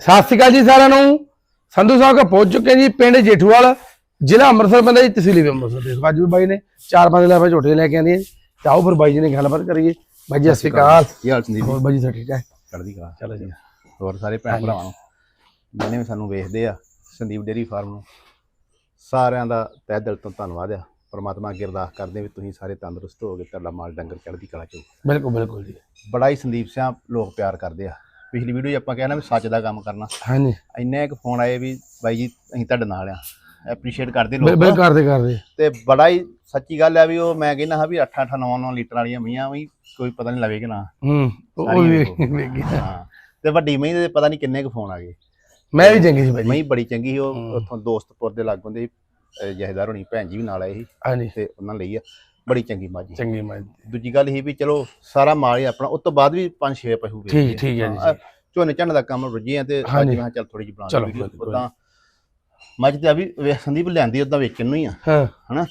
ਸਤਿ ਸ਼੍ਰੀ ਅਕਾਲ ਜੀ ਸਾਰਿਆਂ ਨੂੰ। ਸੰਧੂ ਸਾਹਿਬ ਕੋ ਪਹੁੰਚ ਚੁੱਕੇ ਜੀ ਪਿੰਡ ਜੇਠੂਵਾਲ ਜ਼ਿਲ੍ਹਾ ਅੰਮ੍ਰਿਤਸਰ ਪੈਂਦਾ ਜੀ ਤਹਿਸੀਲ ਵੀ ਅੰਮ੍ਰਿਤਸਰ ਦੇ। ਅੱਜ ਵੀ ਬਾਈ ਨੇ ਚਾਰ ਪੰਜ ਲੈਫਾ ਝੋਟੇ ਲੈ ਕੇ ਆਂਦੀਆਂ ਜੀ। ਤੇ ਆਓ ਫਿਰ ਬਾਈ ਜੀ ਨੇ ਗੱਲਬਾਤ ਕਰੀਏ। ਬਾਈ ਜੀ ਸਤਿ ਸ਼੍ਰੀ ਅਕਾਲ। ਕੀ ਹਾਲ ਸੰਦੀਪ ਹੋਰ ਬਾਈ ਜੀ ਠੀਕ ਹੈ ਚੜ੍ਹਦੀ ਕਲਾ। ਚਲੋ ਜੀ। ਹੋਰ ਸਾਰੇ ਭੈਣ ਭਰਾਵਾਂ ਨੂੰ। ਜਿਹਨੇ ਵੀ ਸਾਨੂੰ ਵੇਖਦੇ ਆ ਸੰਦੀਪ ਡੇਰੀ ਫਾਰਮ ਨੂੰ ਸਾਰਿਆਂ ਦਾ ਤਹਿ ਦਿਲ ਤੋਂ ਧੰਨਵਾਦ ਆ। ਪਰਮਾਤਮਾ ਅੱਗੇ ਅਰਦਾਸ ਕਰਦੇ ਵੀ ਤੁਸੀਂ ਸਾਰੇ ਤੰਦਰੁਸਤ ਹੋਗੇ ਤੁਹਾਡਾ ਮਾਲ ਡੰਗਰ ਚੜ੍ਹਦੀ ਕਲਾ ਚ। ਬਿਲਕੁਲ ਬਿਲਕੁਲ ਜੀ। ਬੜਾ ਹੀ ਸੰਦੀਪ ਸਿੰਘ ਲੋਕ ਪਿਆਰ ਕਰਦੇ ਆ। ਪਿਛਲੀ ਵੀਡੀਓ 'ਚ ਆਪਾਂ ਕਹਿਣਾ ਵੀ ਸੱਚ ਦਾ ਕੰਮ ਕਰਨਾ। ਹਾਂਜੀ। ਇੰਨੇ ਇੱਕ ਫੋਨ ਆਏ ਵੀ ਬਾਈ ਜੀ ਅਸੀਂ ਤੁਹਾਡੇ ਨਾਲ ਆ। ਐਪਰੀਸ਼ੀਏਟ ਕਰਦੇ ਲੋਕ। ਕਰਦੇ ਕਰਦੇ। ਤੇ ਬੜਾ ਹੀ ਸੱਚੀ ਗੱਲ ਆ ਵੀ ਉਹ ਮੈਂ ਕਹਿੰਦਾ ਹਾਂ ਵੀ 8 8 9 9 ਲੀਟਰ ਵਾਲੀਆਂ ਮੀਆਂ ਵੀ ਕੋਈ ਪਤਾ ਨਹੀਂ ਲਵੇ ਕਿ ਨਾ। ਹੂੰ ਉਹ- ਵੀ ਵੇਖੋ। ਗਿਆ। ਹਾਂ। ਤੇ ਵੱਡੀ ਮਹੀਂ ਦੇ ਪਤਾ ਨਹੀਂ ਕਿੰਨੇ ਕੁ ਫੋਨ ਆ ਗਏ। ਮੈਂ ਵੀ ਚੰਗੀ ਸੀ ਬਾਈ ਜੀ। ਮਹੀਂ ਬੜੀ ਚੰਗੀ ਸੀ ਉਹ। ਉੱਥੋਂ ਦੋਸਤਪੁਰ ਦੇ ਲਾਗੋਂ ਦੇ ਜਹੇਦਾਰ ਹੋਣੀ ਭੈਣ ਜੀ ਵੀ ਨਾਲ ਆਏ ਸੀ। ਹਾਂਜੀ। ਤੇ ਉਹਨਾਂ ਲਈ ਆ। ਬੜੀ ਚੰਗੀ ਮਾਜੀ ਚੰਗੀ ਮੈਂ ਦੂਜੀ ਗੱਲ ਇਹ ਵੀ ਚਲੋ ਸਾਰਾ ਮਾਲ ਹੀ ਆਪਣਾ ਉਸ ਤੋਂ ਬਾਅਦ ਵੀ ਪੰਜ ਛੇ ਪਸ਼ੂ ਵੇਚੇ ਠੀਕ ਠੀਕ ਹੈ ਜੀ ਹਾਂ, ਝੋਨੇ ਝੰਨ ਦਾ ਕੰਮ ਰੁੱਝੇ ਆ ਤੇ ਅੱਜ। ਮੈਂ ਚੱਲ ਥੋੜੀ ਜਿਹੀ ਬਣਾ ਚਲੋ, ਬਿਲਕੁਲ। ਉਦਾਂ ਮੱਝ ਤੇ ਆ ਵੀ ਵੇ- ਸੰਦੀਪ ਲਿਆਂਦੀ ਉਦਾਂ ਵੇਚਣ ਨੂੰ ਹੀ ਆ। ਹਾਂ। ਹਨਾ?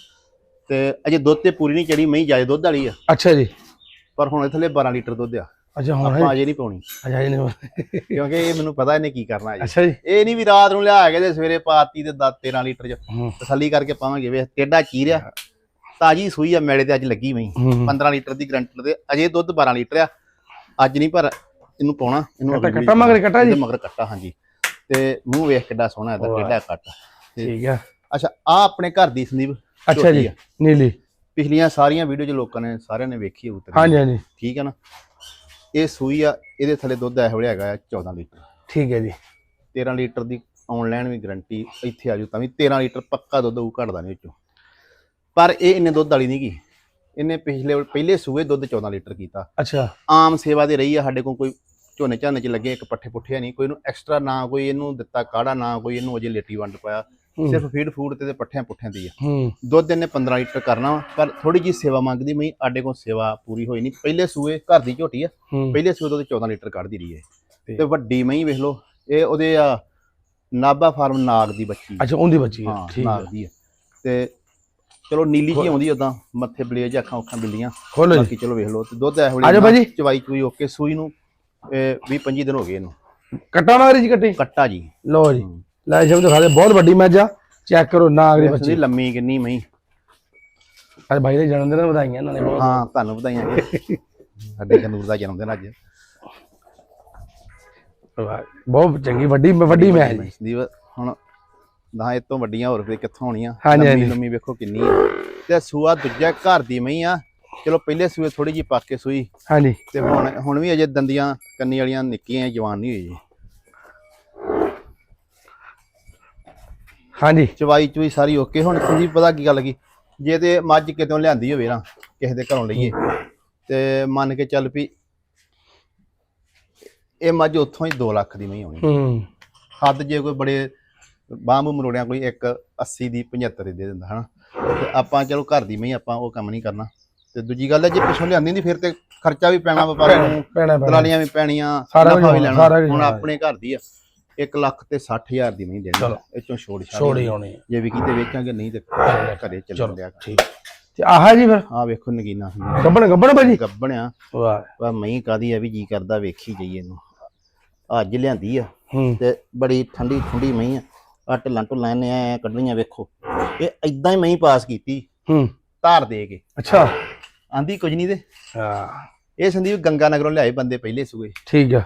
ਤੇ ਅਜੇ ਦੁੱਧ ਤੇ ਪੂਰੀ ਨਹੀਂ ਚੜੀ ਮਹੀਂ ਜਾਏ ਦੁੱਧ ਵਾਲੀ ਆ। ਅੱਛਾ ਜੀ। ਪਰ ਹੁਣ ਇਹ ਥੱਲੇ 12 ਲੀਟਰ ਦੁੱਧ ਆ। ਅੱਛਾ ਹੁਣ ਆਪਾਂ ਹੈ ਅਜੇ ਨਹੀਂ ਪਾਉਣੀ। ਅੱਛਾ ਜੀ ਨੇ ਕਿਉਂਕਿ ਇਹ ਮੈਨੂੰ ਪਤਾ ਇਹਨੇ ਕੀ ਕਰਨਾ ਅਜੇ। ਅੱਛਾ ਜੀ। ਇਹ ਨਹੀਂ ਵੀ ਰਾਤ ਨੂੰ ਲਿਆ ਕੇ ਤੇ ਸਵੇਰੇ ਪਾਤੀ ਤੇ 10 13 ਲੀਟਰ ਚ। ਹੂੰ। ਤਸੱਲੀ ਕਰਕੇ ਪਾਵਾਂਗੇ। ਵੇ ਟੇਡਾ ਚੀਰਿਆ ਤਾਜੀ ਸੂਈ ਆ ਮੇਲੇ ਤੇ ਅੱਜ ਲੱਗੀ ਮਈ ਹੂੰ। 15 ਲੀਟਰ ਦੀ ਗਰੰਟੀ ਤੇ ਅਜੇ ਦੁੱਧ 12 ਲੀਟਰ ਆ। ਅੱਜ ਨਹੀਂ ਪਰ ਇਹਨੂੰ ਪਾਉਣਾ ਇਹਨੂੰ ਕੱਟਾ- ਮਗਰ ਕੱਟਾ ਜੀ? ਮਗਰ ਕੱਟਾ ਹਾਂਜੀ। ਤੇ ਮੂੰਹ ਵੇਖ ਕਿੱਡਾ ਸੋਹਣਾ ਇਹਦਾ। ਟੇਡਾ ਕੱਟ। ਠੀਕ ਹੈ ਅੱਛਾ ਆ ਆਪਣੇ ਘਰ ਦੀ ਸੰਦੀਪ ਅੱਛਾ ਜੀ ਆ। ਨੀਲੀ। ਪਿਛਲੀਆਂ ਸਾਰੀਆਂ ਵੀਡੀਓ 'ਚ ਲੋਕਾਂ ਨੇ ਸਾਰਿਆਂ ਨੇ ਵੇਖੀ ਉਤਰ ਹਾਂਜੀ ਹਾਂਜੀ। ਠੀਕ ਹੈ ਨਾ? ਇਹ ਸੂਈ ਆ ਇਹਦੇ ਥੱਲੇ ਦੁੱਧ ਇਹੋ ਜਿਹਾ ਹੈਗਾ ਆ 14 ਲੀਟਰ। ਠੀਕ ਹੈ ਜੀ। 13 ਲੀਟਰ ਦੀ ਆਨਲਾਈਨ ਵੀ ਗਰੰਟੀ ਇੱਥੇ ਆ ਜੂ ਤਾਂ ਵੀ 13 ਲੀਟਰ ਪੱਕਾ ਦੁੱਧ ਉਹ ਘਟਦਾ ਨਹੀਂ ਵਿੱਚੋਂ। ਪਰ ਇਹ ਇੰਨੇ ਦੁੱਧ ਵਾਲੀ ਨਹੀਂ ਗੀ ਇਹਨੇ ਪਿਛਲੇ ਪਹਿਲੇ ਸੂਏ ਦੁੱਧ 14 ਲੀਟਰ ਕੀਤਾ। ਅੱਛਾ। ਆਮ ਸੇਵਾ ਦੇ ਰਹੀ ਆ ਸਾਡੇ ਕੋਲ ਕੋਈ ਝੋਨੇ ਝਾਨੇ ਚ ਲੱਗੇ ਇੱਕ ਪੱਠੇ ਪੁੱਠੇ ਨਹੀਂ ਕੋਈ ਇਹਨੂੰ ਐਕਸਟਰਾ ਨਾ ਕੋਈ ਇਹਨੂੰ ਦਿੱਤਾ ਕਾੜਾ ਨਾ ਕੋਈ ਇਹਨੂੰ ਅਜੇ ਲੇਟੀ ਵੰਡ ਪਾਇਆ। ਸਿਰਫ ਫੀਡ ਫੂਡ ਤੇ ਤੇ ਪੱਠਿਆਂ ਪੁੱਠਿਆਂ ਦੀ ਆ। ਦੁੱਧ ਇਹਨੇ 15 ਲੀਟਰ ਕਰਨਾ ਪਰ ਥੋੜੀ ਜੀ ਸੇਵਾ ਮੰਗਦੀ ਮੈਂ ਸਾਡੇ ਕੋਲ ਸੇਵਾ ਪੂਰੀ ਹੋਈ ਨਹੀਂ ਪਹਿਲੇ ਸੂਏ ਘਰ ਦੀ ਝੋਟੀ ਆ ਪਹਿਲੇ ਸੂਏ ਦੁੱਧ 14 ਲੀਟਰ ਕੱਢਦੀ ਰਹੀ ਹੈ ਤੇ- ਤੇ ਵੱਡੀ ਮਹੀਂ ਵੇਖ ਲਓ ਇਹ ਉਹਦੇ ਆ ਨਾਭਾ ਫਾਰਮ ਨਾਗ ਦੀ ਬੱਚੀ ਅੱਛਾ ਉਹਦੀ ਬੱਚੀ ਹੈ ਹਾਂ ਠੀਕ ਹੈ ਨਾਗ ਦੀ ਹੈ ਤੇ ਚਲੋ ਨੀਲੀ ਜੀ ਆਉਂਦੀ ਉਦਾਂ ਮੱਥੇ ਬਲੇਜ ਅੱਖਾਂ ਅੱਖਾਂ ਬਿੱਲੀਆਂ। ਖੋਲੋ ਜੀ। ਬਾਕੀ ਚਲੋ ਵੇਖ ਲਓ ਤੇ ਦੁੱਧ ਇਹ ਆ ਜਾਓ ਭਾਜੀ। ਚਵਾਈ ਚੂਈ ਓਕੇ ਸੂਈ ਨੂੰ 20 25 ਦਿਨ ਹੋ ਗਏ ਇਹਨੂੰ। ਕੱਟਾ ਮਾਰੀ ਜੀ ਕੱਟੀ? ਕੱਟਾ ਜੀ। ਲਓ ਜੀ। ਲੈ ਸ਼ਬਦ ਦਿਖਾ ਦੇ ਬਹੁਤ ਵੱਡੀ ਮੱਝ ਆ। ਚੈੱਕ ਕਰੋ ਇਸ ਦੀ ਬੱਚੀ ਲੰਮੀ ਕਿੰਨੀ ਮਹੀਂ। ਅੱਜ ਬਾਈ ਦੇ ਜਨਮ ਦਿਨ ਵਧਾਈਆਂ ਇਹਨਾਂ ਨੇ ਬਹੁਤ। ਹਾਂ ਤੁਹਾਨੂੰ ਵਧਾਈਆਂ ਜੀ। ਸਾਡੇ ਕਨੂਰ ਦਾ ਜਨਮ ਦਿਨ ਅੱਜ। ਵਾਹ, ਬਹੁਤ ਚੰਗੀ ਵੱਡੀ ਵੱਡੀ ਮੈਂ ਜੀ। ਸੰਦੀਪ ਹੁਣ ਨਾ ਇਹ ਤੋਂ ਵੱਡੀਆਂ ਹੋਰ ਫਿਰ ਕਿੱਥੋਂ ਹੋਣੀਆਂ ਹਾਂਜੀ, ਲੰਮੀ ਹਾਂਜੀ। ਲੰਮੀ ਵੇਖੋ ਕਿੰਨੀ ਆ। ਤੇ ਸੂਆ ਦੂਜਾ ਘਰ ਦੀ ਮਹੀਂ ਆ। ਚਲੋ ਪਹਿਲੇ ਸੂਏ ਥੋੜੀ ਜੀ ਪੱਕ ਕੇ ਸੂਈ। ਹਾਂਜੀ। ਤੇ ਹੁਣ ਹੁਣ ਵੀ ਅਜੇ ਦੰਦੀਆਂ ਕੰਨੀ ਵਾਲੀਆਂ ਨਿੱਕੀਆਂ ਆ, ਜਵਾਨ ਨਹੀਂ ਹੋਈ ਜੀ। ਹਾਂਜੀ। ਚਵਾਈ ਚੁਈ ਸਾਰੀ ਓਕੇ। ਹੁਣ ਸੰਦੀਪ ਪਤਾ ਕੀ ਗੱਲ ਲੱਗੀ ਜੇ ਤੇ ਮੱਝ ਕਿਤੋਂ ਲਿਆਂਦੀ ਹੋਵੇ ਨਾ ਕਿਸੇ ਦੇ ਘਰੋਂ ਲਈਏ ਤੇ ਮੰਨ ਕੇ ਚੱਲ ਵੀ ਇਹ ਮੱਝ ਉੱਥੋਂ ਹੀ 2 ਲੱਖ ਦੀ ਨਹੀਂ ਆਉਣੀ। ਹੂੰ। ਹੱਦ ਜੇ ਕੋਈ ਬੜੇ ਬਾਹਮੂ ਮਰੋੜਿਆਂ ਕੋਈ ਇੱਕ 80 ਦੀ 75 ਦੀ ਦੇ ਦਿੰਦਾ ਹਨਾ? ਤੇ ਆਪਾਂ ਚਲੋ ਘਰ ਦੀ ਨਹੀਂ ਆਪਾਂ ਉਹ ਕੰਮ ਨਹੀਂ ਕਰਨਾ। ਤੇ ਦੂਜੀ ਗੱਲ ਹੈ ਜੇ ਪਿੱਛੋਂ ਲਿਆਂਦੀ ਨਹੀਂ ਫਿਰ ਤੇ ਖਰਚਾ ਵੀ ਪੈਣਾ ਵਪਾਰੀ ਨੂੰ ਪੈਣਾ ਦਲਾਲੀਆਂ ਵੀ ਪੈਣੀਆਂ ਨਫਾ ਵੀ ਲੈਣਾ। ਹੁਣ। ਆਪਣੇ ਘਰ ਦੀ ਆ 1 ਲੱਖ ਤੇ 60000 ਦੀ ਨਹੀਂ ਦੇਣੀ। ਇਹ ਚੋਂ ਛੋੜ ਛਾੜ ਆਉਣੀ ਹੈ। ਜੇ ਵਿਕੀ ਤੇ ਵੇਚਾਂਗੇ ਨਹੀਂ ਤੇ ਘਰੇ ਚੱਲ ਲਿਆ ਠੀਕ। ਤੇ ਆਹ ਜੀ ਫਿਰ? ਆ ਵੇਖੋ ਨਗੀਨਾ ਗੱਬਣ ਗੱਬਣ ਭਾਜੀ? ਗੱਬਣਿਆ ਵਾਹ। ਵਾ ਮਹੀਂ ਕਾਦੀ ਆ ਵੀ ਜੀ ਕਰਦਾ ਵੇਖੀ ਜਾਈਏ ਇਹਨੂੰ। ਅੱਜ ਲਿਆਂਦੀ ਆ ਤੇ ਬੜੀ ਠੰਡੀ ਠੰਡੀ ਮਹੀਂ ਆ। ਆ ਢਿੱਲਾਂ ਢੁੱਲਾਂ ਨੇ ਐ ਕੱਢਣੀਆਂ ਵੇਖੋ। ਇਹ ਇਦਾਂ ਹੀ ਮਹੀਂ ਪਾਸ ਕੀਤੀ। ਹੂੰ। ਧਾਰ ਦੇ ਕੇ। ਅੱਛਾ। ਆਂਦੀ ਕੁਝ ਨਹੀਂ ਤੇ। ਹਾਂ। ਇਹ ਸੰਦੀਪ ਗੰਗਾ ਨਗਰੋਂ ਲਿਆਏ ਬੰਦੇ ਪਹਿਲੇ ਸੂਏ। ਠੀਕ ਆ।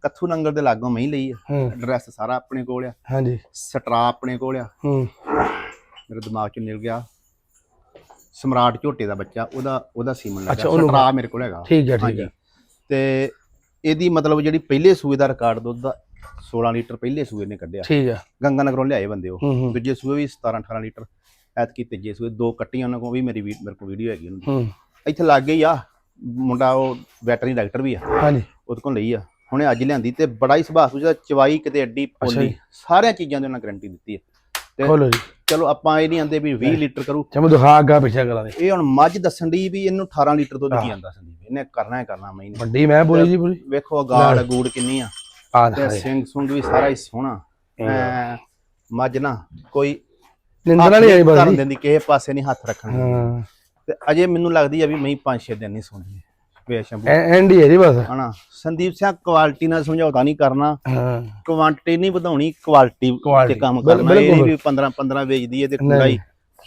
ਕੱਥੂ ਨੰਗਲ ਦੇ ਲਾਗੋਂ ਮਹੀਂ ਲਈ ਆ। ਐਡਰੈਸ ਸਾਰਾ ਆਪਣੇ ਕੋਲ ਆ। ਹਾਂਜੀ। ਸਟਰਾ ਆਪਣੇ ਕੋਲ ਆ। ਹੂੰ। ਮੇਰੇ ਦਿਮਾਗ ਚੋਂ ਨਿਕਲ ਗਿਆ। ਸਮਰਾਟ ਝੋਟੇ ਦਾ ਬੱਚਾ ਉਹਦਾ ਉਹਦਾ ਸੀਮਨ ਅੱਛਾ, ਲੱਗਾ ਉਹਨੂੰ- ਸਟਰਾ ਮੇਰੇ ਕੋਲ ਹੈਗਾ। ਠੀਕ ਆ ਠੀਕ ਆ। ਤੇ ਇਹਦੀ ਮਤਲਬ ਜਿਹੜੀ ਪਹਿਲੇ ਸੂਏ ਦਾ ਰਿਕਾਰਡ ਦੁੱਧ ਦਾ 16 ਲੀਟਰ ਪਹਿਲੇ ਸੂਏ ਨੇ ਕੱਢਿਆ। ਠੀਕ ਆ। ਗੰਗਾ ਨਗਰੋਂ ਲਿਆਏ ਬੰਦੇ ਉਹ। ਹੂੰ ਹੂੰ। ਦੂਜੇ ਸੂਏ ਵੀ 17 18 ਲੀਟਰ ਐਤਕੀ ਤੀਜੇ ਸੂਏ ਦੋ ਕੱਟੀਆਂ ਉਹਨਾਂ ਕੋਲ ਵੀ ਮੇਰੀ ਵੀ- ਮੇਰੇ ਕੋਲ ਵੀਡੀਓ ਹੈਗੀ ਉਹਨਾਂ ਦੀ। ਹੂੰ। ਇੱਥੇ ਲੱਗ ਗਈ ਆ ਮੁੰਡਾ ਉਹ ਵੈਟਰਨਰੀ ਡਾਕਟਰ ਵੀ ਆ। ਹਾਂਜੀ। ਉਹਦੇ ਕੋਲ ਲਈ ਆ। ਹੁਣੇ ਅੱਜ ਲਿਆਂਦੀ ਤੇ ਬੜਾ ਹੀ ਸੁਭਾਅ ਸੁਝਾ ਚਵਾਈ ਕਿਤੇ ਅੱਡੀ ਪੋਲੀ ਜੀ। ਸਾਰੀਆਂ ਚੀਜ਼ਾਂ ਦੇ ਉਹਨਾਂ ਗਾਰੰਟੀ ਦਿੱਤੀ ਹੈ ਤੇ ਖੋਲੋ ਜੀ। ਚਲੋ ਆਪਾਂ ਇਹ ਨਹੀਂ ਆਂਦੇ ਵੀ 20 ਲੀਟਰ ਕਰੂ। ਚਮੋ ਦਿਖਾ ਅੱਗਾ ਪਿੱਛਾ ਕਰਾਂ ਦੇ। ਇਹ ਹੁਣ ਮੱਝ ਦੱਸਣ ਦੀ ਵੀ ਇਹਨੂੰ 18 ਲੀਟਰ ਦੁੱਧ ਕੀ ਆਂਦਾ ਸੰਦੀਪ? ਇਹਨੇ ਕਰਨਾ ਹੀ ਕਰਨਾ ਮੈਂ ਵੱਡੀ ਮੈਂ ਬੋਲੀ ਜੀ ਪੂਰੀ। ਵੇਖੋ ਗਾੜ ਗੂੜ ਕਿੰਨੀ ਆ। ਆ ਤੇ ਸਿੰਘ ਸੁੰਗ ਵੀ ਸਾਰਾ ਹੀ ਸੋਹਣਾ। ਐਂ ਮੱਝ ਨਾ ਕੋਈ ਨਿੰਦਣ ਵਾਲੀ ਆਈ ਬਾਜੀ। ਦਿੰਦੀ ਕਿਸੇ ਪਾਸੇ ਨਹੀਂ ਹੱਥ ਰੱਖਣ ਹਾਂ। ਤੇ ਅਜੇ ਮੈਨੂੰ ਲੱਗਦੀ ਆ ਵੀ ਮੈਂ 5-6 ਦਿਨ ਨਹੀਂ ਸੋਣੀ ਵੇ ਸ਼ੰਭੂ। ਐਂਡ ਹੀ ਹੈ ਜੀ ਬਸ। ਹਨਾ ਸੰਦੀਪ ਸਿੰਘ ਕੁਆਲਿਟੀ ਨਾਲ ਸਮਝੌਤਾ ਨਹੀਂ ਕਰਨਾ। ਹਾਂ। ਕੁਆਂਟੀਟੀ ਨਹੀਂ ਵਧਾਉਣੀ ਕੁਆਲਿਟੀ ਤੇ ਕੰਮ ਕਰਨਾ। ਇਹ। ਵੀ 15 15 ਵੇਚਦੀ ਹੈ ਤੇ। ਕੁੜਾਈ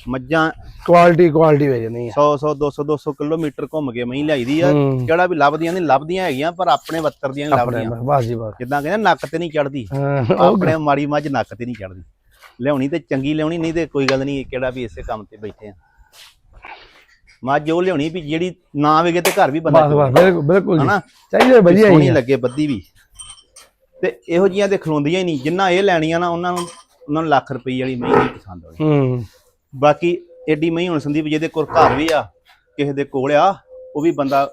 ਮੱਝਾਂ ਕੁਆਲਿਟੀ ਕੁਆਲਿਟੀ ਵੇਚ ਨਹੀਂ 100 100 200 200 ਕਿਲੋਮੀਟਰ ਘੁੰਮ ਕੇ ਮਹੀਂ ਲਿਆਈਦੀ ਆ। ਜਿਹੜਾ ਵੀ ਲੱਭਦੀਆਂ ਨਹੀਂ ਲੱਭਦੀਆਂ ਹੈਗੀਆਂ ਪਰ ਆਪਣੇ ਵੱਤਰ ਦੀਆਂ ਲੱਭਦੀਆਂ। ਬਸ ਜੀ ਬਸ। ਜਿੱਦਾਂ ਕਹਿੰਦੇ ਨੱਕ ਤੇ ਨਹੀਂ ਚੜਦੀ। ਆਪਣੇ ਮਾੜੀ ਮੱਝ ਨੱਕ ਤੇ ਨਹੀਂ ਚੜਦੀ। ਲਿਆਉਣੀ ਤੇ ਚੰਗੀ ਲਿਆਉਣੀ ਨਹੀਂ ਤੇ ਕੋਈ ਗੱਲ ਨਹੀਂ ਕਿਹੜਾ ਵੀ ਇਸੇ ਕੰਮ ਤੇ ਬੈਠੇ ਆ। ਮੱਝ ਉਹ ਲਿਆਉਣੀ ਵੀ ਜਿਹੜੀ ਨਾ ਵੇਗੇ ਤੇ ਘਰ ਵੀ ਬੰਦਾ ਬਸ ਬਸ ਬਿਲਕੁਲ ਹਨਾ? ਚਾਹੀਏ ਵੀ ਵਧੀਆ ਹੀ ਆ। ਲੱਗੇ ਬੱਦੀ ਵੀ। ਤੇ ਇਹੋ ਜੀਆਂ ਤੇ ਖਲੋਂਦੀਆਂ ਹੀ ਨਹੀਂ। ਜਿੰਨਾ ਇਹ ਲੈਣੀਆਂ ਨਾ ਉਹਨਾਂ ਨੂੰ ਉਹਨਾਂ ਨੂੰ ਲੱਖ ਰੁਪਏ ਵਾਲੀ ਮਹੀਂ ਨਹੀਂ ਪਸੰਦ ਆਉਣੀ। ਹੂੰ। ਬਾਕੀ ਏਡੀ ਮਹੀਂ ਹੁਣ ਸੰਦੀਪ ਜਿਹਦੇ ਕੋਲ ਘਰ ਵੀ ਆ ਕਿਸੇ ਦੇ ਕੋਲ ਆ ਉਹ ਵੀ ਬੰਦਾ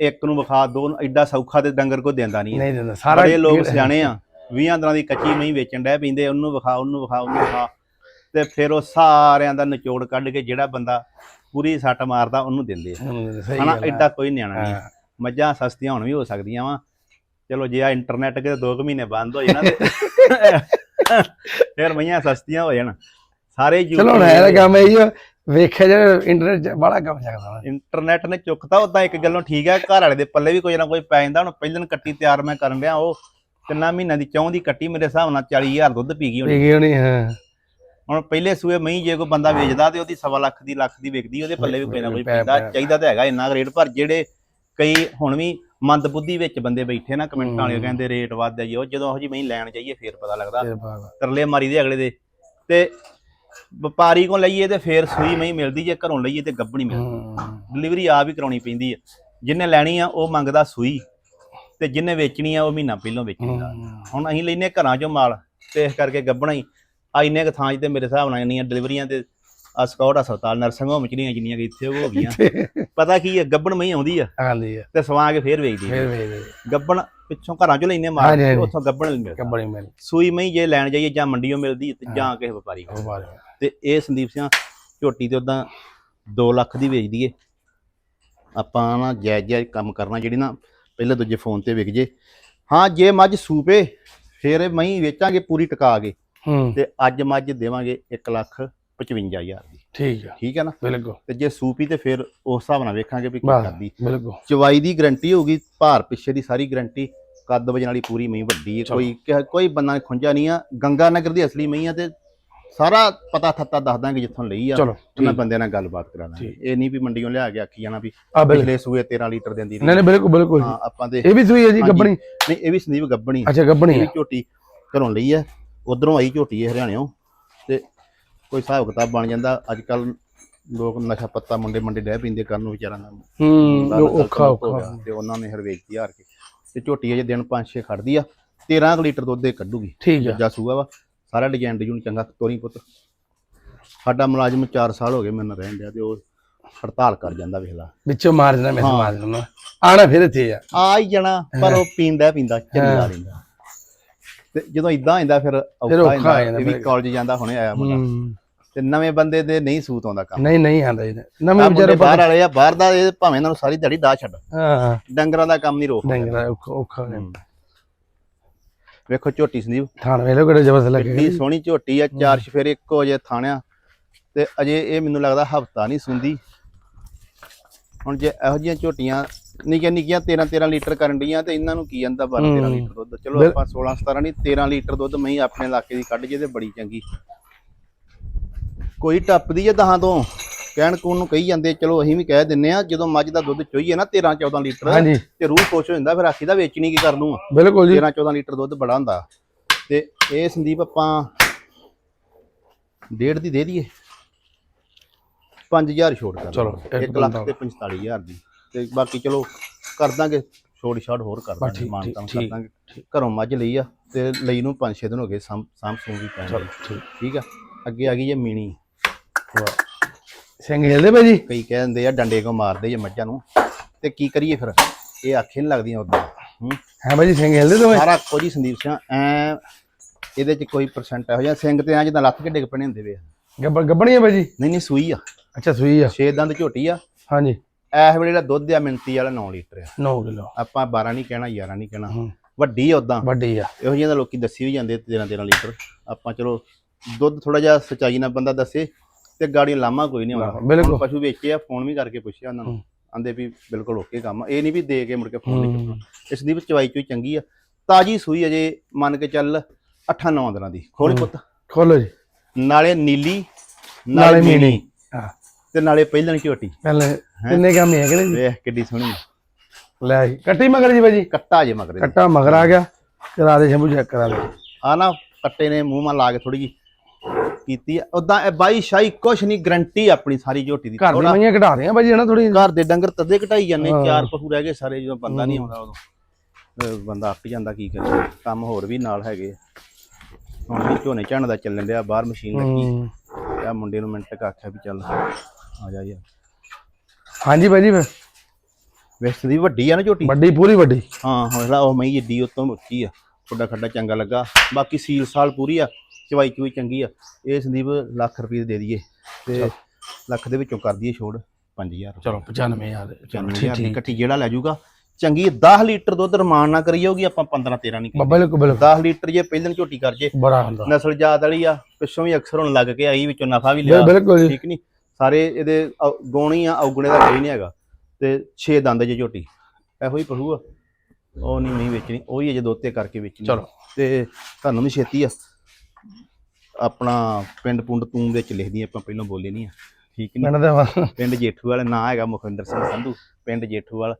ਇੱਕ ਨੂੰ ਵਿਖਾ ਦੋ ਨੂੰ ਐਡਾ ਸੌਖਾ ਤੇ ਡੰਗਰ ਕੋ ਦਿੰਦਾ ਨਹੀਂ ਨਹੀਂ ਦਿੰਦਾ ਸਾਰਾ ਬੜੇ ਲੋਕ ਸਿਆਣੇ ਆ 20 ਦਿਨਾਂ ਦੀ ਕੱਚੀ ਮਹੀਂ ਵੇਚਣ ਡੈ ਪੈਂਦੇ ਉਹਨੂੰ ਵਿਖਾ ਉਹਨੂੰ ਵਿਖਾ ਉਹਨੂੰ ਵਿਖਾ। ਤੇ ਫਿਰ ਉਹ ਸਾਰਿਆਂ ਦਾ ਨਿਚੋੜ ਕੱਢ ਕੇ ਜਿਹੜਾ ਬੰਦਾ ਪੂਰੀ ਸੱਟ ਮਾਰਦਾ ਉਹਨੂੰ ਦਿੰਦੇ ਹਨਾ। ਐਡਾ ਕੋਈ ਨਿਆਣਾ ਨਹੀਂ। ਮੱਝਾਂ ਸਸਤੀਆਂ ਹੁਣ ਵੀ ਹੋ ਸਕਦੀਆਂ ਵਾ। ਚਲੋ ਜੇ ਆ ਇੰਟਰਨੈਟ ਕਿਤੇ 2 ਮਹੀਨੇ ਬੰਦ ਹੋ ਜਾਣਾ ਤੇ ਫਿਰ ਮਈਆਂ ਸਸਤੀਆਂ ਹੋ ਜਾਣ। ਸਾਰੇ ਚਲੋ ਹੁਣ ਇਹਦਾ ਕੰਮ ਇਹ ਹੀ ਆ, ਵੇਖਿਆ ਜੇ ਇੰਟਰਨੈਟ ਬੜਾ ਕੰਮ ਚੱਲਦਾ ਵਾ। ਇੰਟਰਨੈਟ ਨੇ ਚੁੱਕਤਾ ਉਦਾਂ ਇੱਕ ਗੱਲੋਂ ਠੀਕ ਹੈ ਘਰ ਵਾਲੇ ਦੇ ਪੱਲੇ ਵੀ ਕੋਈ ਨਾ ਕੋਈ ਪੈ ਜਾਂਦਾ ਹੁਣ ਪਹਿਲਨ ਕੱਟੀ ਤਿਆਰ ਮੈਂ ਕਰਨ ਡਿਆ ਉਹ ਤਿੰਨਾਂ ਮਹੀਨਿਆਂ ਦੀ ਚੌਂ ਦੀ ਕੱਟੀ ਮੇਰੇ ਹਿਸਾਬ ਨਾਲ 40000 ਦੁੱਧ ਪੀ ਗਈ ਹੋਣੀ ਠੀਕ ਹੋਣੀ ਹਾਂ ਹੁਣ ਪਹਿਲੇ ਸੂਏ ਮਹੀਂ ਜੇ ਕੋਈ ਬੰਦਾ ਵੇਚਦਾ ਤੇ ਉਹਦੀ ਸਵਾ ਲੱਖ ਦੀ ਲੱਖ ਦੀ ਵਿਕਦੀ ਉਹਦੇ ਪੱਲੇ ਵੀ ਕੋਈ ਨਾ ਕੋਈ ਪੈ- ਪੈਂਦਾ ਪੈ- ਚਾਹੀਦਾ ਤਾਂ ਹੈਗਾ ਇੰਨਾ ਰੇਟ ਪਰ ਜਿਹੜੇ ਕਈ ਹੁਣ ਵੀ ਮੰਦਬੁੱਧੀ ਵਿੱਚ ਬੰਦੇ ਬੈਠੇ ਨਾ ਕਮੈਂਟਾਂ ਵਾਲੇ ਹੂੰ। ਕਹਿੰਦੇ ਰੇਟ ਵੱਧ ਹੈ ਜੀ ਉਹ ਜਦੋਂ ਉਹ ਜੀ ਮਹੀਂ ਲੈਣ ਜਾਈਏ ਫੇਰ ਪਤਾ ਲੱਗਦਾ ਫਿਰ। ਤਰਲੇ ਮਾਰੀ ਦੇ ਅਗਲੇ ਦੇ ਤੇ ਵਪਾਰੀ ਕੋਲ ਲਈਏ ਤੇ ਫੇਰ ਸੂਈ ਮਹੀਂ ਮਿਲਦੀ ਜੇ ਘਰੋਂ ਲਈਏ ਤੇ ਗੱਬਣੀ ਮਿਲਦੀ। ਡਿਲੀਵਰੀ ਆਪ ਹੀ ਕਰਾਉਣੀ ਪੈਂਦੀ ਹੈ ਜਿੰਨੇ ਲੈਣੀ ਆ ਉਹ ਮੰਗਦਾ ਸੂਈ ਤੇ ਜਿੰਨੇ ਵੇਚਣੀ ਆ ਉਹ ਮਹੀਨਾ ਪਹਿਲਾਂ ਵੇਚਣੀ ਦਾ। ਹੂੰ। ਹੁਣ ਅਸੀਂ ਲੈਨੇ ਘਰਾਂ ਚੋਂ ਮਾਲ ਤੇ ਇਸ ਕਰਕੇ ਗੱਬਣਾ ਹੀ। ਆ ਇੰਨੇ ਕੁ ਥਾਂ 'ਚ ਤੇ ਮੇਰੇ ਹਿਸਾਬ ਨਾਲ ਇੰਨੀਆਂ ਡਿਲੀਵਰੀਆਂ ਤੇ ਆ ਹਸਪਤਾਲ ਨਰਸਿੰਗ ਹੋਮ ਚ ਨਹੀਂ ਜਿੰਨੀਆਂ ਕਿ ਇੱਥੇ ਉਹ ਹੋ ਗਈਆਂ। ਪਤਾ ਕੀ ਹੈ ਗੱਬਣ ਮਹੀਂ ਆਉਂਦੀ ਆ। ਆਂਦੀ ਆ। ਤੇ ਸਵਾ ਕੇ ਫੇਰ ਵੇਚਦੀ ਫਿਰ ਆ। ਵੇਖ ਦੇ ਗੱਬਣ ਪਿੱਛੋਂ ਘਰਾਂ ਚੋਂ ਲੈਨੇ ਹਾਂਜੀ। ਉੱਥੋਂ ਗੱਬਣ ਮਿਲਦਾ। ਕੱਬੜੀ ਮੇਰੀ ਸੂਈ ਮਹੀਂ ਜੇ ਲੈਣ ਜਾਈਏ ਜਾਂ ਮੰਡੀੋਂ ਮਿਲਦੀ ਤੇ ਜਾਂ ਕਿਸੇ ਵਪਾਰੀ ਕੋਲ। ਤੇ ਇਹ ਸੰਦੀਪ ਸਿੰਘ ਝੋਟੀ ਤੇ ਉਦਾਂ 2 ਲੱਖ ਦੀ ਵੇਚ ਦਈਏ ਆਪਾਂ ਨਾ ਜਾਇਜ਼ ਜਾਇਜ਼ ਕੰਮ ਕਰਨਾ ਜਿਹੜੀ ਨਾ ਪਹਿਲੇ ਦੂਜੇ ਫੋਨ ਤੇ ਵਿਕ ਜੇ। ਹਾਂ ਜੇ ਮੱਝ ਸੂਪੇ ਫਿਰ ਮਹੀਂ ਵੇਚਾਂਗੇ ਪੂਰੀ ਟਿਕਾ ਕੇ। ਹੂੰ। ਤੇ ਅੱਜ ਮੱਝ ਦੇਵਾਂਗੇ 1 ਲੱਖ। 55000 ਦੀ। ਠੀਕ ਆ। ਠੀਕ ਹੈ ਨਾ? ਬਿਲਕੁਲ ਤੇ ਜੇ ਸੂਪੀ ਤੇ ਫਿਰ ਉਸ ਹਿਸਾਬ ਨਾਲ ਵੇਖਾਂਗੇ ਵੀ ਕੀ ਬਸ ਕਰਦੀ। ਬਿਲਕੁਲ ਚਵਾਈ ਦੀ ਗਰੰਟੀ ਹੋਊਗੀ ਭਾਰ ਪਿੱਛੇ ਦੀ ਸਾਰੀ ਗਰੰਟੀ ਕੱਦ ਵਜਣ ਵਾਲੀ ਪੂਰੀ ਮਹੀਂ ਵੱਡੀ ਹੈ। ਕੋਈ ਕੋਈ ਬੰਦਾ ਖੁੰਝਾ ਨਹੀਂ ਆ। ਗੰਗਾ ਨਗਰ ਦੀ ਅਸਲੀ ਮਹੀਂ ਆ ਤੇ ਸਾਰਾ ਪਤਾ ਥੱਤਾ ਦੱਸ ਦਾਂਗੇ ਜਿੱਥੋਂ ਲਈ ਆ। ਚਲੋ ਉਹਨਾਂ ਠੀਕ। ਬੰਦਿਆਂ ਨਾਲ ਗੱਲਬਾਤ ਕਰਾ ਦਾਂਗੇ। ਇਹ ਨਹੀਂ ਵੀ ਮੰਡੀੋਂ ਲਿਆ ਕੇ ਆਖੀ ਜਾਣਾ ਵੀ ਆ ਬਿਲਕੁਲ ਪਿਛਲੇ ਸੂਏ 13 ਲੀਟਰ ਦਿੰਦੀ ਨਹੀਂ ਨਹੀਂ ਬਿਲਕੁਲ ਬਿਲਕੁਲ। ਹਾਂ ਆਪਾਂ ਤੇ ਇਹ ਵੀ ਸੂਈ ਹੈ ਜੀ ਹਾਂਜੀ। ਗੱਬਣੀ? ਨਹੀਂ ਇਹ ਵੀ ਸੰਦੀਪ ਗੱਬਣੀ ਅੱਛਾ ਗੱਬਣੀ ਇਹ ਝੋਟੀ ਘਰੋਂ ਲਈ ਆ ਉਧਰੋਂ ਆਈ ਝੋਟੀ ਹੈ ਹਰਿਆਣਿਓਂ ਕੋਈ ਹਿਸਾਬ ਕਿਤਾਬ ਬਣ ਜਾਂਦਾ। ਅੱਜ ਕੱਲ ਲੋਕ ਨਸ਼ਾ ਪੱਤਾ ਮੁੰਡੇ ਮੁੰਡੇ ਡਹਿ ਪੀਂਦੇ ਕਰਨ ਨੂੰ ਵਿਚਾਰਾਂ ਦਾ। ਹੂੰ ਔਖਾ ਔਖਾ। ਤੇ ਉਹਨਾਂ ਨੇ ਹਰ ਵੇਚਦੀ ਹਾਰ ਕੇ। ਤੇ ਝੋਟੀ ਅਜੇ ਦਿਨ 5-6 ਖੜਦੀ ਆ 13 ਕੁ ਲੀਟਰ ਦੁੱਧ ਦੇ ਕੱਢੂਗੀ। ਠੀਕ ਆ। ਦੂਜਾ ਸੂਆ ਵਾ। ਸਾਰਾ ਡਿਜ਼ਾਈਨ ਡਿਜ਼ਾਈਨ ਚੰਗਾ ਤੋਰੀ ਪੁੱਤ। ਸਾਡਾ ਮੁਲਾਜ਼ਮ 4 ਸਾਲ ਹੋ ਗਏ ਮੈਨੂੰ ਰਹਿਣ ਡਿਆ ਤੇ ਉਹ ਹੜਤਾਲ ਕਰ ਜਾਂਦਾ ਵੇਖ ਲਾ। ਵਿੱਚੋਂ ਮਾਰ ਦੇਣਾ ਮੈਂ। ਮਾਰ ਦੇਣਾ। ਆਣਾ ਫਿਰ ਇੱਥੇ ਆ। ਆ ਹੀ ਜਾਣਾ ਪਰ ਉਹ ਪੀਂਦਾ ਪੀਂਦਾ ਚੰਗਾ ਰਹਿੰਦਾ। ਤੇ ਜਦੋਂ ਇਦਾਂ ਆਂਦਾ ਫਿਰ ਔਖਾ ਹੁੰਦਾ ਇਹ ਵੀ। ਕਾਲਜ ਜਾਂਦਾ ਹੁਣੇ ਆਇਆ ਮੁੰਡਾ। ਤੇ ਨਵੇਂ ਬੰਦੇ ਦੇ ਨਹੀਂ ਸੂਤ ਆਉਂਦਾ ਕੰਮ। ਨਹੀਂ ਨਹੀਂ ਆਂਦਾ ਇਹ ਆ ਨਵੇਂ ਵਿਚਾਰੇ ਬਾਹਰ ਵਾਲੇ ਆ ਬਾਹਰ ਦਾ ਇਹ ਭਾਵੇਂ ਇਹਨਾਂ ਨੂੰ ਸਾਰੀ ਦਿਹਾੜੀ ਦਾ ਛੱਡ। ਹਾਂ। ਡੰਗਰਾਂ ਦਾ ਕੰਮ ਨਹੀਂ ਰੋਕ ਡੰਗਰਾ ਔਖਾ। ਵੇਖੋ ਝੋਟੀ ਸੰਦੀਪ। ਥਾਣ ਵੇਲੋ ਕਿਹੜੇ ਜ਼ਬਰਦਸਤ ਲੱਗੇ ਕਿੰਨੀ ਸੋਹਣੀ ਝੋਟੀ ਆ ਚਾਰ ਸ਼ਫੇਰੇ ਇੱਕੋ ਜੇ ਥਾਣਿਆ। ਤੇ ਅਜੇ ਇਹ ਮੈਨੂੰ ਲੱਗਦਾ ਹਫਤਾ ਨਹੀਂ ਸੁੰਦੀ। ਹੁਣ ਜੇ ਇਹੋ ਜਿਹੀਆਂ ਝੋਟੀਆਂ ਨਿੱਕੀਆਂ ਨਿੱਕੀਆਂ 13 13 ਲੀਟਰ ਕਰਨ ਡੀਆਂ ਤੇ ਇਹਨਾਂ ਨੂੰ ਕੀ ਜਾਂਦਾ 12 13 ਹੂੰ। ਲੀਟਰ ਦੁੱਧ? ਚਲੋ ਆਪਾਂ 16 17 ਨਹੀਂ 13 ਲੀਟਰ ਦੁੱਧ ਮੈਂ ਹੀ ਆਪਣੇ ਇਲਾਕੇ ਦੀ ਕੱਢ ਜੇ ਤੇ ਬੜੀ ਚੰਗੀ। ਕੋਈ ਟੱਪਦੀ ਆ ਦਹਾਂ ਤੋਂ ਕਹਿਣ ਕੂਣ ਨੂੰ ਕਹੀ ਜਾਂਦੇ ਚਲੋ ਅਸੀਂ ਵੀ ਕਹਿ ਦਿੰਨੇ ਆ ਜਦੋਂ ਮੱਝ ਦਾ ਦੁੱਧ ਚੋਈਏ ਨਾ 13 14 ਲੀਟਰ ਤੇ ਰੂਹ ਖੁਸ਼ ਹੋ ਜਾਂਦਾ ਫਿਰ ਆਖੀ ਦਾ ਵੇਚਣੀ ਕੀ ਕਰ ਲੂੰ ਬਿਲਕੁਲ ਜੀ। 13 14 ਲੀਟਰ ਦੁੱਧ ਬੜਾ ਹੁੰਦਾ। ਤੇ ਇਹ ਸੰਦੀਪ ਆਪਾਂ ਡੇਢ ਦੀ ਦੇ ਦਈਏ। 5000 ਛੋੜ ਕਰ ਚਲੋ, ਇੱਕ 1 ਲੱਖ ਤੇ 45000 ਦੀ। ਤੇ ਬਾਕੀ ਚਲੋ ਕਰ ਦਾਂਗੇ ਛੋੜ ਛਾੜ ਹੋਰ ਕਰ ਦਾਂਗੇ ਠੀਕ- ਮਾਨ ਠੀਕ- ਤਾਨ ਕਰ ਦਾਂਗੇ। ਘਰੋਂ ਮੱਝ ਲਈ ਆ ਤੇ ਲਈ ਨੂੰ 5-6 ਦਿਨ ਹੋ ਗਏ ਸਾਂਭ ਸਾਂਭ ਸੂਗੀ ਪੈਣ। ਠੀਕ। ਆ? ਅੱਗੇ ਆ ਗਈ ਜੇ ਮੀਣੀ। ਸਿੰਘ ਹਿਲਦੇ ਭਾਈ ਜੀ? ਕਈ ਕਹਿ ਦਿੰਦੇ ਆ ਡੰਡੇ ਕੋ ਮਾਰਦੇ ਜੇ ਮੱਝਾਂ ਨੂੰ? ਤੇ ਕੀ ਕਰੀਏ ਫਿਰ? ਇਹ ਆਖੇ ਨਹੀਂ ਲੱਗਦੀਆਂ ਉਦੋਂ ਹੂੰ? ਹਾਂ ਭਾਈ ਜੀ ਸਿੰਘ ਹਿਲਦੇ ਦੋਵੇਂ? ਸਾਰਾ ਕੁਝ ਹੀ ਸੰਦੀਪ ਸਿੰਘ ਐ ਇਹਦੇ ਚ ਕੋਈ ਪਰਸੈਂਟ ਇਹੋ ਜਿਹਾ ਸਿੰਘ ਤੇ ਆ ਜਿੱਦਾਂ ਲੱਥ ਕੇ ਡਿੱਗ ਪਣੇ ਹੁੰਦੇ ਵੇ ਗੱਬ ਗੱਬਣੀ ਹੈ ਭਾਈ ਜੀ? ਨਹੀਂ ਨਹੀਂ ਸੂਈ ਆ। ਅੱਛਾ ਸੂਈ ਆ। ਛੇ ਦੰਦ ਝੋਟੀ ਆ। ਹਾਂਜੀ। ਐਸ ਵੇਲੇ ਜਿਹੜਾ ਦੁੱਧ ਆ ਮਿੰਤੀ ਵਾਲਾ 9 ਲੀਟਰ ਆ। 9 ਕਿਲੋ। ਆਪਾਂ 12 ਨਹੀਂ ਕਹਿਣਾ 11 ਨਹੀਂ ਕਹਿਣਾ। ਵੱਡੀ ਆ ਉਦਾਂ ਵੱਡੀ ਆ। ਇਹੋ ਜਿਹੀਆਂ ਤਾਂ ਲੋਕੀ ਦੱਸੀ ਵੀ ਜਾਂਦੇ 13 13 ਲੀਟਰ। ਆਪਾਂ ਚਲੋ ਦੁੱਧ ਥੋੜਾ ਜਿਹਾ ਸਚਾਈ ਨਾਲ ਬੰਦਾ ਦੱਸੇ ਤੇ ਗਾੜੀਆਂ ਲਾਮਾ ਕੋਈ ਨਹੀਂ ਆਉਂਦਾ ਬਿਲਕੁਲ। ਪਸ਼ੂ ਵੇਚੇ ਆ ਫੋਨ ਵੀ ਕਰਕੇ ਪੁੱਛਿਆ ਉਹਨਾਂ ਨੂੰ। ਆਂਦੇ ਵੀ ਬਿਲਕੁਲ ਓਕੇ ਕੰਮ। ਇਹ ਨਹੀਂ ਵੀ ਦੇ ਕੇ ਮੁੜ ਕੇ ਫੋਨ ਨਹੀਂ ਚੁੱਕਣਾ। ਇਸ ਦੀ ਵੀ ਚਵਾਈ ਚੋਈ ਚੰਗੀ ਆ। ਤਾਜੀ ਸੂਈ ਅਜੇ ਮੰਨ ਕੇ ਚੱਲ 8-9 ਦਿਨਾਂ ਦੀ। ਖੋਲੀ ਪੁੱਤ। ਖੋਲੋ ਜੀ। ਨਾਲੇ ਨੀਲੀ ਨਾਲੇ ਨਾਲੇ ਮੀਣੀ। ਹਾਂ। ਤੇ ਨਾਲੇ ਪਹਿਲਣ ਝੋਟੀ। ਪਹਿਲੇ ਕਿੰਨੇ ਕੰਮ ਹੈ ਕਿ ਨਹੀਂ ਜੀ? ਵੇਖ ਕਿੱਡੀ ਸੋਹਣੀ। ਲੈ ਜੀ ਕੱਟੀ ਮਗਰ ਜੀ ਬਾਜੀ ਕੱਟਾ ਜੇ ਮਗਰੇ ਕੱਟਾ ਮਗਰ ਆ ਗਿਆ ਕਰਾ ਦੇ ਸ਼ੰਭੂ ਚੈੱਕ ਕਰਾ ਦੇ। ਆ ਨਾ ਕੱਟੇ ਨੇ ਮੂੰਹ ਮਾ ਲਾ ਕੇ ਥੋੜੀ ਜੀ ਕੀਤੀ ਉਦਾਂ ਇਹ ਬਾਈ ਸ਼ਾਹੀ ਕੁਛ ਨਹੀਂ ਗਰੰਟੀ ਆਪਣੀ ਸਾਰੀ ਝੋਟੀ ਦੀ। ਘਰ ਦੀ ਮਈਆਂ ਘਟਾ ਰਹੇ ਆ ਬਾਜੀ ਹਨਾ ਥੋੜੀ ਘਰ ਦੇ ਡੰਗਰ ਤਦੇ ਘਟਾਈ ਜਾਂਦੇ। ਚਾਰ ਪਸ਼ੂ ਰਹਿ ਗਏ ਸਾਰੇ ਜਦੋਂ ਬੰਦਾ ਨਹੀਂ ਆਉਂਦਾ ਉਦੋਂ। ਬੰਦਾ ਅੱਕ ਜਾਂਦਾ ਕੀ ਕਰੇ ਕੰਮ ਹੋਰ ਵੀ ਨਾਲ ਹੈਗੇ। ਹੁਣ ਵੀ ਝੋਨੇ ਝਾਣ ਦਾ ਚੱਲਣ ਡਿਆ ਬਾਹਰ ਮਸ਼ੀਨ ਲੱਗੀ। ਆ ਮੁੰਡੇ ਨੂੰ ਮਿੰਟ ਕ ਆਖਿਆ ਵੀ ਚੱਲ। ਆ ਜਾ ਯਾਰ ਹਾਂਜੀ ਬਾਜੀ ਫਿਰ ਵੈਸੇ ਦੀ ਵੱਡੀ ਆ ਨਾ ਝੋਟੀ। ਵੱਡੀ ਪੂਰੀ ਵੱਡੀ। ਹਾਂ ਹੌਸਲਾ ਉਹ ਮਈ ਏਡੀ ਉਤੋਂ ਉੱਚੀ ਆ। ਖੁੱਡਾ ਖੱਡਾ ਚੰਗਾ ਲੱਗਾ। ਬਾਕੀ ਸੀਲ ਸਾਲ ਪੂਰੀ ਆ ਚਵਾਈ ਚੂਈ ਚੰਗੀ ਆ। ਇਹ ਸੰਦੀਪ ਲੱਖ ਰੁਪਏ ਦੇ ਦਈਏ ਤੇ ਲੱਖ ਦੇ ਵਿੱਚੋਂ ਕਰ ਦਈਏ ਛੋੜ 5000 ਚਲੋ 95000 ਚਲੋ ਠੀਕ 95000 ਦੀ ਠੀਕ। ਇਕੱਠੀ ਜਿਹੜਾ ਲੈ ਜਾਊਗਾ। ਚੰਗੀ 10 ਲੀਟਰ ਦੁੱਧ ਰਮਾਨ ਨਾ ਕਰੀ ਜਾਊਗੀ ਆਪਾਂ 15 13 ਨਹੀਂ ਬਿਲਕੁਲ ਬਿਲਕੁਲ। 10 ਲੀਟਰ ਜੇ ਪਹਿਲਾਂ ਝੋਟੀ ਕਰ ਜੇ। ਬੜਾ ਹੁੰਦਾ। ਨਸਲ ਜਾਤ ਵਾਲੀ ਆ ਪਿੱਛੋਂ ਵੀ ਅਕਸਰ ਹੁਣ ਲੱਗ ਕੇ ਆਈ ਵਿੱਚੋਂ ਨਫਾ ਵੀ ਲਿਆ। ਬਿਲਕੁਲ ਠੀਕ ਨਹੀਂ ਸਾਰੇ ਇਹਦੇ ਗੋਣੀ ਆ ਔਗਣੇ ਦਾ ਕੋਈ ਨਹੀਂ ਹੈਗਾ। ਤੇ 6 ਦੰਦ ਜੇ ਝੋਟੀ। ਇਹੋ ਹੀ ਪਸ਼ੂ ਆ। ਉਹ ਨਹੀਂ ਨਹੀਂ ਵੇਚਣੀ ਉਹ ਹੀ ਅਜੇ ਦੋਤੇ ਕਰਕੇ ਵੇਚਣੀ। ਚਲੋ। ਤੇ ਤੁਹਾਨੂੰ ਵੀ ਛੇਤੀ ਆ। ਆਪਣਾ ਪਿੰਡ ਪੁੰਡ ਤੂੰ ਵਿੱਚ ਲਿਖਦੀ ਆਪਾਂ ਪਹਿਲਾਂ ਬੋਲੇ ਨਹੀਂ ਆ। ਠੀਕ ਨਹੀਂ ਪਿੰਡ ਦੇ ਪਿੰਡ ਜੇਠੂਵਾਲ ਨਾਂ ਹੈਗਾ ਮੁਖਵਿੰਦਰ ਸਿੰਘ ਸੰਧੂ ਪਿੰਡ ਜੇਠੂਵਾਲ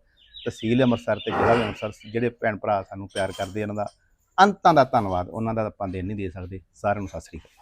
ਤਹਿਸੀਲ ਅੰਮ੍ਰਿਤਸਰ ਤੇ ਜ਼ਿਲ੍ਹਾ ਅੰਮ੍ਰਿਤਸਰ ਜਿਹੜੇ ਭੈਣ ਭਰਾ ਸਾਨੂੰ ਪਿਆਰ ਕਰਦੇ ਆ, ਉਹਨਾਂ ਦਾ ਅੰਤਾਂ ਦਾ ਧੰਨਵਾਦ ਉਹਨਾਂ ਦਾ ਆਪਾਂ ਦੇਣ ਨਹੀਂ ਦੇ ਸਕਦੇ। ਸਾਰਿਆਂ ਨੂੰ ਸਤਿ ਸ੍ਰੀ ਅਕਾਲ।